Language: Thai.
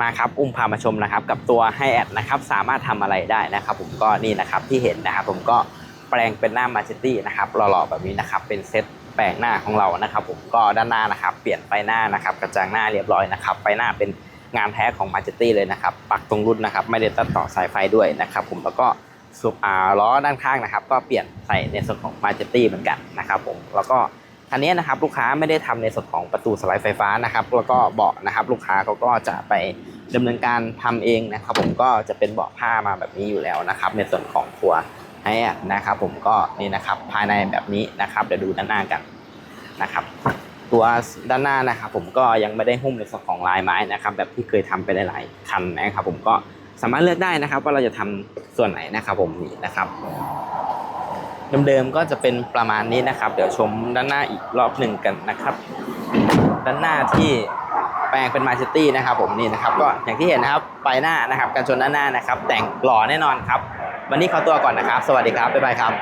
มาครับอุ้มพามาชมนะครับกับตัวไฮแอดนะครับสามารถทำอะไรได้นะครับผมก็นี่นะครับที่เห็นนะครับผมก็แปลงเป็นหน้ามาเจตี้นะครับหล่อๆแบบนี้นะครับเป็นเซตแปลงหน้าของเรานะครับผมก็ด้านหน้านะครับเปลี่ยนไฟหน้านะครับกระจังหน้าเรียบร้อยนะครับไฟหน้าเป็นงานแท้ของมาเจตี้เลยนะครับปักตรงรุ่นนะครับไม่ได้ตัดต่อสายไฟด้วยนะครับผมแล้วก็สุบอ่าล้อด้านข้างนะครับ ก็เปลี่ยนใส่ในส่วนของมาเจตี้เหมือนกันนะครับผมแล้วก็ คันนี้นะครับลูกค้าไม่ได้ทำในส่วนของประตูสไลด์ไฟฟ้านะครับแล้วก็เบาะนะครับลูกค้าเขาก็จะไปดำเนินการทำเองนะครับผมก็จะเป็นเบาะผ้ามาแบบนี้อยู่แล้วนะครับ ในส่วนของตัวไอ้นะครับผมก็นี่นะครับภายในแบบนี้นะครับเดี๋ยวดูด้านหน้ากันนะครับตัวด้านหน้านะครับผมก็ยังไม่ได้หุ้มในส่วนของลายไม้นะครับแบบที่เคยทำไปหลายๆคันนะครับผมก็สามารถเลือกได้นะครับว่าเราจะทำส่วนไหนนะครับผมนี่นะครับ เดิมๆก็จะเป็นประมาณนี้นะครับ เดี๋ยวชมด้านหน้าอีกรอบหนึ่งกันนะครับ ด้านหน้าที่แปลงเป็นมาเชตี้นะครับผมนี่นะครับก็อย่างที่เห็นนะครับไปหน้านะครับกันชนด้านหน้านะครับ แต่งหล่อแน่นอนครับ วันนี้ขอตัวก่อนนะครับ สวัสดีครับบ๊ายบายครับ